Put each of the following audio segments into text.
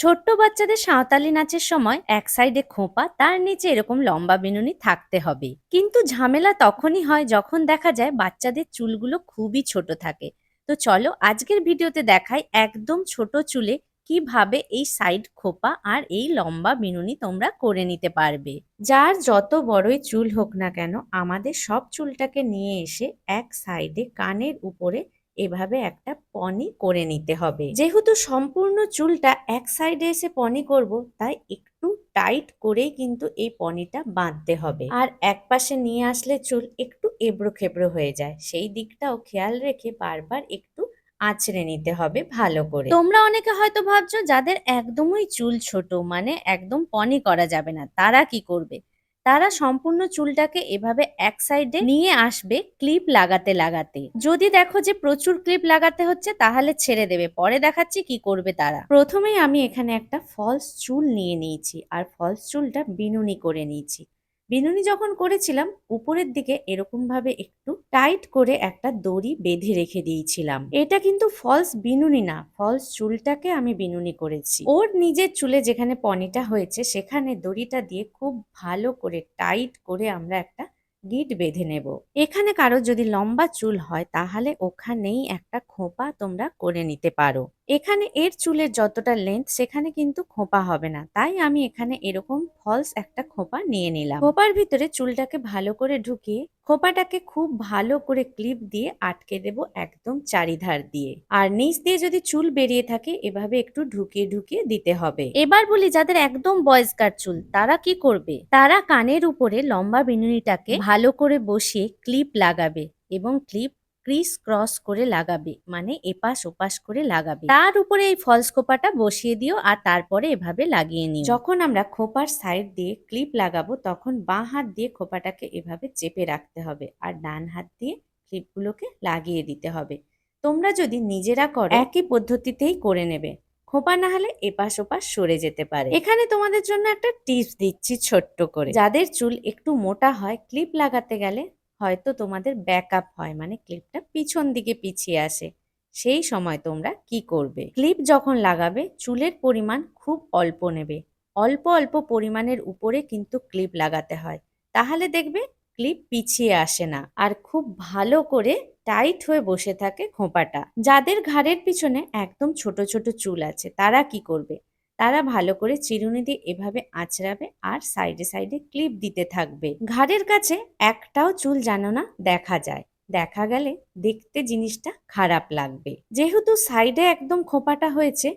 ছোট্ট বাচ্চাদের সাঁওতালি নাচের সময় এক সাইডে খোঁপা, তার নিচে এরকম লম্বা বিনুনি থাকতে হবে। কিন্তু ঝামেলা তখনই হয় যখন দেখা যায় বাচ্চাদের চুলগুলো খুবই ছোট থাকে। তো চলো আজকের ভিডিওতে দেখাই একদম ছোট চুলে কীভাবে এই সাইড খোপা আর এই লম্বা বিনুনি তোমরা করে নিতে পারবে। যার যত বড়ই চুল হোক না কেন, আমাদের সব চুলটাকে নিয়ে এসে এক সাইডে কানের উপরে এভাবে একটা পনি করে নিতে হবে। যেহেতু সম্পূর্ণ চুলটা এক সাইডে এসে পনি করব, তাই একটু টাইট করেই কিন্তু এই পনিটা বাঁধতে হবে। আর এক পাশে নিয়ে আসলে চুল একটু এবড়ো খেবড়ো হয়ে যায়। সেই দিকটাও খেয়াল রেখে বারবার একটু আঁচড়ে নিতে হবে ভালো করে। তোমরা অনেকে হয়তো ভাবছ, যাদের একদমই চুল ছোট মানে একদম পনি করা যাবে না, তারা কি করবে? তারা সম্পূর্ণ চুলটাকে এভাবে এক সাইডে নিয়ে আসবে ক্লিপ লাগাতে লাগাতে। যদি দেখো যে প্রচুর ক্লিপ লাগাতে হচ্ছে, তাহলে ছেড়ে দেবে। পরে দেখাচ্ছি কি করবে তারা। প্রথমেই আমি এখানে একটা ফলস চুল নিয়ে নিয়েছি, আর ফলস চুলটা বিনুনি করে নিয়েছি। বিনুনি যখন করেছিলাম, উপরের দিকে এরকম ভাবে একটু টাইট করে একটা দড়ি বেঁধে রেখে দিয়েছিলাম। এটা কিন্তু ফলস বিনুনি না ফলস চুলটাকে আমি বিনুনি করেছি। ওর নিজের চুলে যেখানে পনিটা হয়েছে, সেখানে দড়িটা দিয়ে খুব ভালো করে টাইট করে আমরা একটা গিট বেঁধে নেব। এখানে কারও যদি লম্বা চুল হয়, তাহলে ওখানেই একটা খোপা তোমরা করে নিতে পারো। এখানে এর চুলের যতটা লেন্থ সেখানে কিন্তু খোপা হবে না। তাই আমি এখানে এরকম ফলস একটা খোপা নিয়ে নিলাম। খোপার ভিতরে চুলটাকে ভালো করে ঢুকিয়ে খোপাটাকে খুব ভালো করে ক্লিপ দিয়ে আটকে দেব একদম চারিধার দিয়ে। আর নিচ দিয়ে যদি চুল বেরিয়ে থাকে, এভাবে একটু ঢুকিয়ে ঢুকিয়ে দিতে হবে। এবার বলি, যাদের একদম বয়স্কার চুল, তারা কি করবে? তারা কানের উপরে লম্বা বিনুনিটাকে ভালো করে বসিয়ে ক্লিপ লাগাবে এবং ক্লিপ ক্রিস ক্রস করে লাগাবে মানে এপাশ ওপাশ করে লাগাবে। তার উপরে এই ফলস খোপাটা বসিয়ে দিও আর তারপরে এভাবে লাগিয়ে নিও। যখন আমরা খোপার সাইড দিয়ে ক্লিপ লাগাবো, তখন বাঁ হাত দিয়ে খোপাটাকে এভাবে চেপে রাখতে হবে আর ডান হাত দিয়ে ক্লিপগুলোকে লাগিয়ে দিতে হবে। তোমরা যদি নিজেরা করো, একই পদ্ধতিতেই করে নেবে। খোপা না হলে এপাশ ওপাশ সরে যেতে পারে। এখানে তোমাদের জন্য একটা টিপস দিচ্ছি ছোট্ট করে। যাদের চুল একটু মোটা হয়, ক্লিপ লাগাতে গেলে হয়তো তোমাদের ব্যাকআপ হয় মানে ক্লিপটা পিছন দিকে পিছিয়ে আসে। সেই সময় তোমরা কি করবে? ক্লিপ যখন লাগাবে, চুলের পরিমাণ খুব অল্প নেবে। অল্প অল্প পরিমাণের উপরে কিন্তু ক্লিপ লাগাতে হয়। তাহলে দেখবে ক্লিপ পিছিয়ে আসে না আর খুব ভালো করে টাইট হয়ে বসে থাকে খোঁপাটা। যাদের ঘাড়ের পিছনে একদম ছোট ছোট চুল আছে, তারা কি করবে? তারা ভালো করে চিরুনি দিয়ে এভাবে আঁচড়াবে আর সাইডে সাইডে ক্লিপ দিতে থাকবে। ঘাড়ের কাছে একটাও চুল যেন না দেখা যায়। দেখা গেলে দেখতে জিনিসটা খারাপ লাগবে। যেহেতু সাইডে একদম খোপাটা হয়েছে,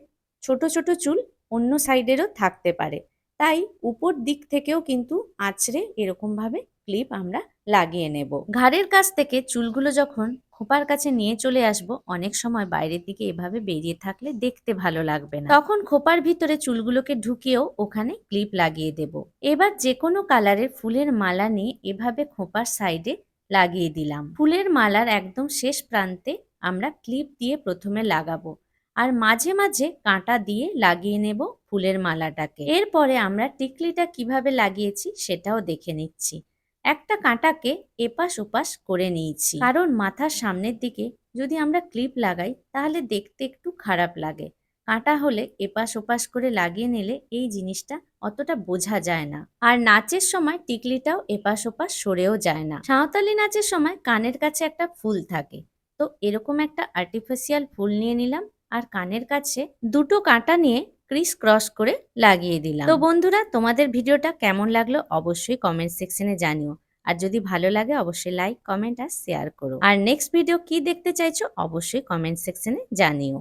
ছোট ছোট চুল অন্য সাইডেরও থাকতে পারে। তাই উপর দিক থেকেও কিন্তু আঁচড়ে এরকম ভাবে ক্লিপ আমরা লাগিয়ে নেব। ঘাড়ের কাছ থেকে চুলগুলো যখন খোপার কাছে নিয়ে চলে আসব। অনেক সময় বাইরের দিকে এভাবে বেরিয়ে থাকলে দেখতে ভালো লাগবে না। তখন খোপার ভিতরে চুলগুলোকে ঢুকিয়েও ওখানে ক্লিপ লাগিয়ে দেব। এবার যে কোনো কালারের ফুলের মালা নিয়ে এভাবে খোপার সাইডে লাগিয়ে দিলাম। ফুলের মালার একদম শেষ প্রান্তে আমরা ক্লিপ দিয়ে প্রথমে লাগাবো আর মাঝে মাঝে কাঁটা দিয়ে লাগিয়ে নেব ফুলের মালাটাকে। এরপরে আমরা টিকলিটা কীভাবে লাগিয়েছি সেটাও দেখে নিচ্ছি। একটা কাঁটাকে এপাশ ওপাশ করে নিয়েছি। কারণ মাথার সামনের দিকে যদি আমরা ক্লিপ লাগাই, তাহলে দেখতে একটু খারাপ লাগে। কাঁটা হলে এপাশ ওপাশ করে লাগিয়ে নিলে এই জিনিসটা অতটা বোঝা যায় না। আর নাচের সময় টিকলিটাও এপাশ ওপাশ সরেও যায় না। সাঁওতালি নাচের সময় কানের কাছে একটা ফুল থাকে। তো এরকম একটা আর্টিফিশিয়াল ফুল নিয়ে নিলাম। আর কানের কাছে দুটো কাঁটা নিয়ে ক্রিস ক্রস করে লাগিয়ে দিলাম। তো বন্ধুরা, তোমাদের ভিডিওটা কেমন লাগল অবশ্যই কমেন্ট সেকশনে জানিও। আর যদি ভালো লাগে, অবশ্যই লাইক কমেন্ট আর শেয়ার করো। আর নেক্সট ভিডিও কি দেখতে চাইছো, অবশ্যই কমেন্ট সেকশনে জানিও।